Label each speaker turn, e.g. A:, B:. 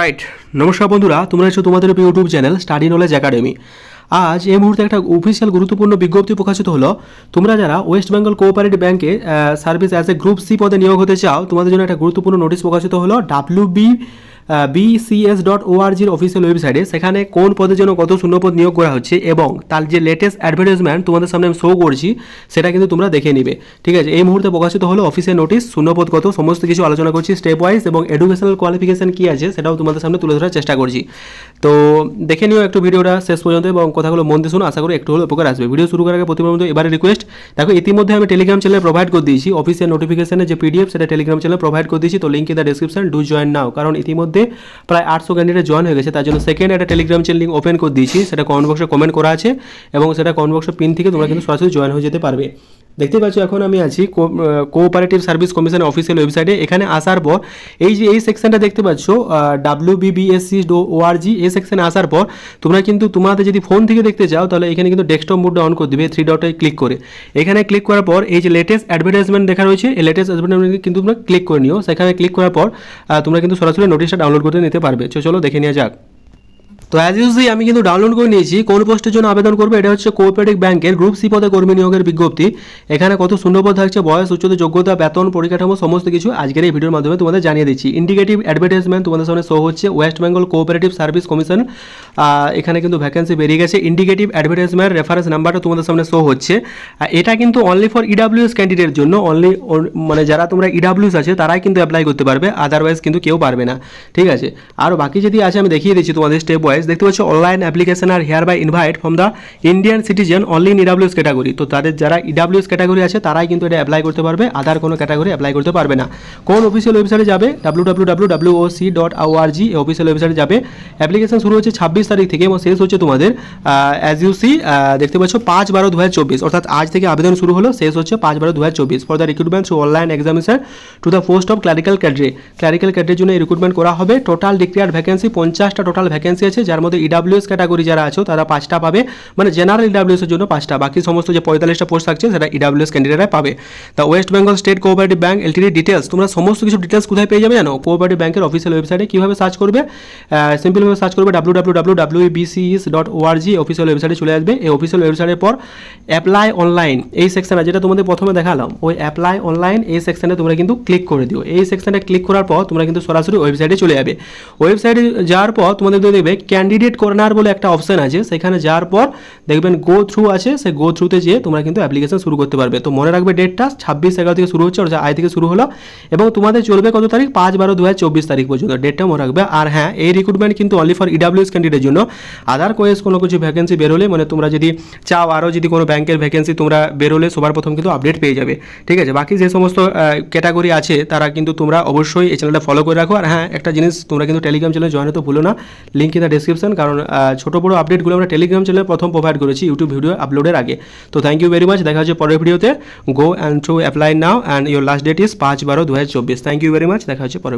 A: Right নমস্কার বন্ধুরা, তোমরা এসো তোমাদের YouTube channel Study Knowledge Academy আজ এই মুহূর্তে একটা অফিসিয়াল গুরুত্বপূর্ণ বিজ্ঞপ্তি প্রকাশিত হলো। তোমরা যারা ওয়েস্ট বেঙ্গল কোঅপারেটিভ ব্যাঙ্কে service as a group C পদে নিয়োগ হতে চাও, তোমাদের জন্য একটা গুরুত্বপূর্ণ নোটিশ প্রকাশিত হলো। ডাব্লিউ বি বিসিএস ডট ওআরজির অফিসিয়াল ওয়েবসাইটে সেখানে কোন পদের জন্য কত শূন্যপদ নিয়োগ করা হচ্ছে এবং তার যে লেটেস্ট অ্যাডভার্টাইজমেন্ট তোমাদের সামনে আমি শো করছি, সেটা কিন্তু তোমরা দেখে নিবে। ঠিক আছে, এই মুহূর্তে প্রকাশিত হলো অফিসিয়াল নোটিশ শূন্যপদ কত, সমস্ত কিছু আলোচনা করছি স্টেপ ওয়াইজ এবং এডুকেশনাল কোয়ালিফিকেশন কী আছে সেটাও তোমাদের সামনে তুলে ধরার চেষ্টা করছি। তো দেখে নিও একটু ভিডিওটা শেষ পর্যন্ত এবং কথাগুলো মন দিয়ে শুনো, আশা করি একটু হলে উপকার আসবে। ভিডিও শুরু করার আগে প্রতিবার এবারে রিকোয়েস্ট দেখো ইতিমধ্যে আমি টেলিগ্রাম চ্যানেল প্রোভাইড করে দিয়েছি অফিসিয়াল নোটিফিকেশনের যে পিডিএফ সেটা টেলিগ্রাম চ্যানেল প্রোভাইড করে দিয়েছি, তো link in the description do join now কারণ ইতিমধ্যে প্রায় আটশো ক্যান্ডিডেট জয়েন হয়ে গেছে। তার জন্য সেকেন্ড একটা টেলিগ্রাম চ্যানেল লিঙ্ক ওপেন করে দিয়েছি। সেটা কমেন্ট বক্সে কমেন্ট করা আছে এবং সেটা কমেন্ট বক্সে পিন থেকে তোমরা কিন্তু সরাসরি জয়েন হয়ে যেতে পারবে। দেখতে পাচ্ছ, এখন আমি আছি কোঅপারেটিভ সার্ভিস কমিশনের অফিসিয়াল ওয়েবসাইটে এখানে আসার পর, এই যে, এই সেকশনটা দেখতে পাচ্ছ ডাব্লিউ বিবিএসসি ডো ওআরজি এই সেকশনে আসার পর, তোমরা কিন্তু তোমাদের যদি ফোন থেকে দেখতে চাও, তাহলে এখানে কিন্তু ডেস্কটপ মোডটা অন করে দিবে থ্রি ডটে ক্লিক করে। এখানে ক্লিক করার পর, এই যে লেটেস্ট অ্যাডভার্টাইজমেন্ট দেখা রয়েছে, এই লেটেস্ট অ্যাডভার্টাইজমেন্ট কিন্তু তোমরা ক্লিক করে নিও। সেখানে ক্লিক করার পর তোমরা কিন্তু সরাসরি নোটিশটা ডাউনলোড করতে নিতে পারবে। চলো, দেখে নেওয়া যাক। তো অ্যাজ ইউজলি আমি কিন্তু ডাউনলোড করে নিয়েছি। কোন পোস্টের জন্য আবেদন করবে, এটা হচ্ছে কোঅপারেটিভ ব্যাংকের গ্রুপ সি পদে কর্মী নিয়োগের বিজ্ঞপ্তি। এখানে কত শূন্যপদ থাকছে, বয়স, উচ্চতা, যোগ্যতা, বেতন, পরিকাঠামো, সমস্ত কিছু আজকের এই ভিডিওর মাধ্যমে তোমাদের জানিয়ে দিচ্ছি। ইন্ডিকেটিভ অ্যাডভার্টাইজমেন্ট তোমাদের সামনে শো হচ্ছে। West Bengal cooperative service commission এখানে কিন্তু ভ্যাকেন্সি বেরিয়ে গেছে। ইন্ডিকেটিভ অ্যাডভার্টাইজমেন্ট রেফারেন্স নাম্বারটা তোমাদের সামনে শো হচ্ছে। এটা কিন্তু অনলি ফর ইডাব্লিউএস ক্যান্ডিডেটের জন্য অনলি মানে যারা তোমরা ইডাব্লিউএস আছে, তারাই কিন্তু অ্যাপ্লাই করতে পারবে আদারওয়াইজ কিন্তু কেউ পারবে না। ঠিক আছে? আর বাকি যদি আছে, আমি দেখিয়ে দিচ্ছি তোমাদের স্টেপ ওয়াইজ দেখতে পাচ্ছ online application R hereby invite from the Indian citizen only in EWS category তো তাদের যারা ইডাব্লিউএস ক্যাটাগরি আছে, তারাই কিন্তু এটা অ্যাপ্লাই করতে পারবে আদার কোনো ক্যাটাগরি অ্যাপ্লাই করতে পারবে না। কোন অফিসিয়াল ওয়েবসাইটে যাবে? W W W W O C dot R G official ওয়েবসাইটে যাবে। অ্যাপ্লিকেশন শুরু হচ্ছে ছাব্বিশ তারিখ থেকে এবং শেষ হচ্ছে তোমাদের অ্যাজ ইউ সি দেখতে পাচ্ছ, পাঁচ বারো দু হাজার চব্বিশ। অর্থাৎ আজ থেকে আবেদন শুরু হলো, শেষ হচ্ছে পাঁচ বারো দু হাজার চব্বিশ for the recruitment through online examination to the post of clerical cadre clerical ক্যাড্রের জন্য রিক্রুটমেন্ট করা হবে। টোটাল ডিক্লেয়ার ভ্যাকেন্সি পঞ্চাশটা টোটাল ভ্যাকেন্সি আছে। যার মধ্যে ইডাব্লিউএস ক্যাটাগরি যারা আছো, তারা পাঁচটা পাবে। মানে জেনারেল ইডাব্লিউএস এর জন্য পাঁচটা। বাকি সমস্ত যে পঁয়তাল্লিশটা পোস্ট থাকছে, সেটা ইডাব্লিউএস ক্যান্ডিডেটরা পাবে। তা West Bengal State Cooperative Bank LTD details তোমরা সমস্ত কিছু ডিটেলস কোথায় পেয়ে যাবে জানো? কোঅপারেটিভ ব্যাংকের অফিসিয়াল ওয়েবসাইটে কীভাবে সার্চ করবে? সিম্পলভাবে সার্চ করবে W W W W BCS dot ORG official ওয়েবসাইটে চলে আসবে। এই অফিসিয়াল ওয়েবসাইটের পর অ্যাপ্লাই অনলাইন এই সেকশনে যেটা তোমাদের প্রথমে দেখালাম, ওই অ্যাপ্লাই অনলাইন এই সেকশনে তোমরা কিন্তু ক্লিক করে দিও। এই সেকশনে ক্লিক করার পর তোমরা কিন্তু সরাসরি ওয়েবসাইটে চলে যাবে। ওয়েবসাইটে যাওয়ার পর তোমাদের দেখবে ক্যান্ডিডেট কর্নার বলে একটা অপশন আছে, সেখানে যাওয়ার পর দেখবেন গো থ্রু আছে সেই গো থ্রুতে যেয়ে তোমরা কিন্তু অ্যাপ্লিকেশন শুরু করতে পারবে। তো মনে রাখবে ডেটটা ছাব্বিশ এগারো থেকে শুরু হচ্ছে অর্থাৎ আয় থেকে শুরু হলো, এবং তোমাদের চলবে কত তারিখ? পাঁচ বারো দু তারিখ পর্যন্ত। ডেটটা মনে রাখবে। আর হ্যাঁ এই রিক্রুটমেন্ট কিন্তু অনলি ফর ইডাব্লিউএস ক্যান্ডিডেটের জন্য। আদার কোয়েস কোনো কিছু ভ্যাকেন্সি বেরোলে মানে তোমরা যদি চাও আরও যদি কোনো ব্যাংকের ভ্যাকেন্সি তোমরা বেরোলে সবার প্রথম কিন্তু আপডেট পেয়ে যাবে। ঠিক আছে? বাকি যে সমস্ত ক্যাটাগরি আছে, তারা কিন্তু তোমরা অবশ্যই এই চ্যানেলটা ফলো করে রাখো। আর হ্যাঁ একটা জিনিস তোমরা কিন্তু টেলিগ্রাম চ্যানেলে জয়েন হতে ভুলো না। লিঙ্ক ইন দ্য ডিসক্রিপশন কারণ ছোটো বড়ো আপডেটগুলো আমরা টেলিগ্রাম চ্যানেলে প্রথম প্রোভাইড করেছি ইউটিউব ভিডিও আপলোডের আগে। তো থ্যাংক ইউ ভেরি মাচ দেখা হচ্ছে পরের ভিডিওতে go and to apply now and your last date is পাঁচ বারো দু হাজার চব্বিশ। থ্যাংক ইউ ভেরি মাচ দেখা হচ্ছে পরের